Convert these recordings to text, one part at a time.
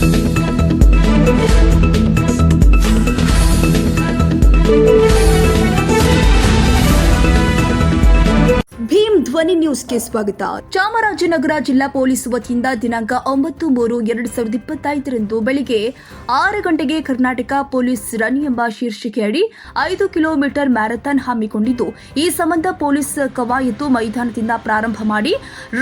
Thank you. ಧ್ವನಿ ನ್ಯೂಸ್ಗೆ ಸ್ವಾಗತ. ಚಾಮರಾಜನಗರ ಜಿಲ್ಲಾ ಪೊಲೀಸ್ ವತಿಯಿಂದ ದಿನಾಂಕ ಒಂಬತ್ತು ಮೂರು ಎರಡು ಸಾವಿರದ ಇಪ್ಪತ್ತೈದರಂದು ಬೆಳಿಗ್ಗೆ ಆರು ಗಂಟೆಗೆ ಕರ್ನಾಟಕ ಪೊಲೀಸ್ ರನ್ ಎಂಬ ಶೀರ್ಷಿಕೆಯಡಿ ಐದು ಕಿಲೋಮೀಟರ್ ಮ್ಯಾರಥಾನ್ ಹಮ್ಮಿಕೊಂಡಿದ್ದು, ಈ ಸಂಬಂಧ ಪೊಲೀಸ್ ಕವಾಯತು ಮೈದಾನದಿಂದ ಪ್ರಾರಂಭ ಮಾಡಿ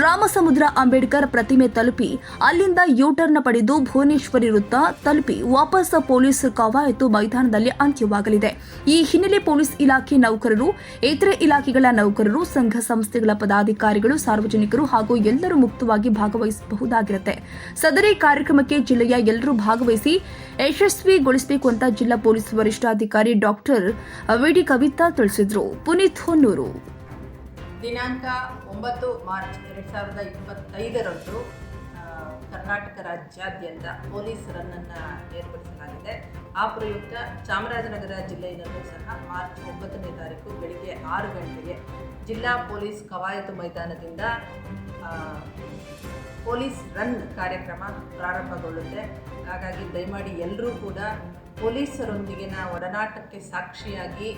ರಾಮಸಮುದ್ರ ಅಂಬೇಡ್ಕರ್ ಪ್ರತಿಮೆ ತಲುಪಿ, ಅಲ್ಲಿಂದ ಯೂಟರ್ನ್ ಪಡೆದು ಭುವನೇಶ್ವರಿ ವೃತ್ತ ತಲುಪಿ ವಾಪಸ್ ಪೊಲೀಸ್ ಕವಾಯತು ಮೈದಾನದಲ್ಲಿ ಅಂತ್ಯವಾಗಲಿದೆ. ಈ ಹಿನ್ನೆಲೆ ಪೊಲೀಸ್ ಇಲಾಖೆ ನೌಕರರು, ಇತರೆ ಇಲಾಖೆಗಳ ನೌಕರರು, ಸಂಘ ಸಂಸ್ಥೆಗಳ ಪದಾಧಿಕಾರಿಗಳು, ಸಾರ್ವಜನಿಕರು ಹಾಗೂ ಎಲ್ಲರೂ ಮುಕ್ತವಾಗಿ ಭಾಗವಹಿಸಬಹುದಾಗಿರುತ್ತೆ. ಸದರಿ ಕಾರ್ಯಕ್ರಮಕ್ಕೆ ಜಿಲ್ಲೆಯ ಎಲ್ಲರೂ ಭಾಗವಹಿಸಿ ಯಶಸ್ವಿಗೊಳಿಸಬೇಕು ಅಂತ ಜಿಲ್ಲಾ ಪೊಲೀಸ್ ವರಿಷ್ಠಾಧಿಕಾರಿ ಡಾಕ್ಟರ್ ವಿಡಿ ಕವಿತಾ ತಿಳಿಸಿದ್ರು. ಪುನೀತ್ ಹೊನ್ನೂರು. ದಿನಾಂಕ ಒಂಬತ್ತು ಮಾರ್ಚ್ ಎರಡು ಸಾವಿರದ ಇಪ್ಪತ್ತೈದರಂದು ಕರ್ನಾಟಕ ರಾಜ್ಯಾದ್ಯಂತ ಪೊಲೀಸ್ ರನ್ನನ್ನು ಏರ್ಪಡಿಸಲಾಗಿದೆ. ಆ ಪ್ರಯುಕ್ತ ಚಾಮರಾಜನಗರ ಜಿಲ್ಲೆಯಲ್ಲೂ ಸಹ ಮಾರ್ಚ್ ಒಂಬತ್ತನೇ ತಾರೀಕು ಬೆಳಿಗ್ಗೆ ಆರು ಗಂಟೆಗೆ ಜಿಲ್ಲಾ ಪೊಲೀಸ್ ಕವಾಯತು ಮೈದಾನದಿಂದ ಪೊಲೀಸ್ ರನ್ ಕಾರ್ಯಕ್ರಮ ಪ್ರಾರಂಭಗೊಳ್ಳುತ್ತೆ. ಹಾಗಾಗಿ ದಯಮಾಡಿ ಎಲ್ಲರೂ ಕೂಡ ಪೊಲೀಸರೊಂದಿಗಿನ ಒಡನಾಟಕ್ಕೆ ಸಾಕ್ಷಿಯಾಗಿ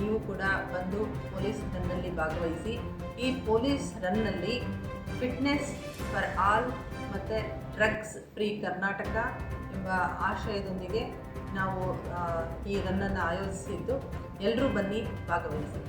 ನೀವು ಕೂಡ ಬಂದು ಪೊಲೀಸ್ ರನ್ನಲ್ಲಿ ಭಾಗವಹಿಸಿ, ಈ ಪೊಲೀಸ್ ರನ್ನಲ್ಲಿ ಫಿಟ್ನೆಸ್ ಫಾರ್ ಆಲ್ ಮತ್ತು ಡ್ರಗ್ಸ್ ಫ್ರೀ ಕರ್ನಾಟಕ ಎಂಬ ಆಶಯದೊಂದಿಗೆ ನಾವು ಈ ರನ್ನನ್ನು ಆಯೋಜಿಸಿದ್ದು ಎಲ್ಲರೂ ಬನ್ನಿ ಭಾಗವಹಿಸಿ.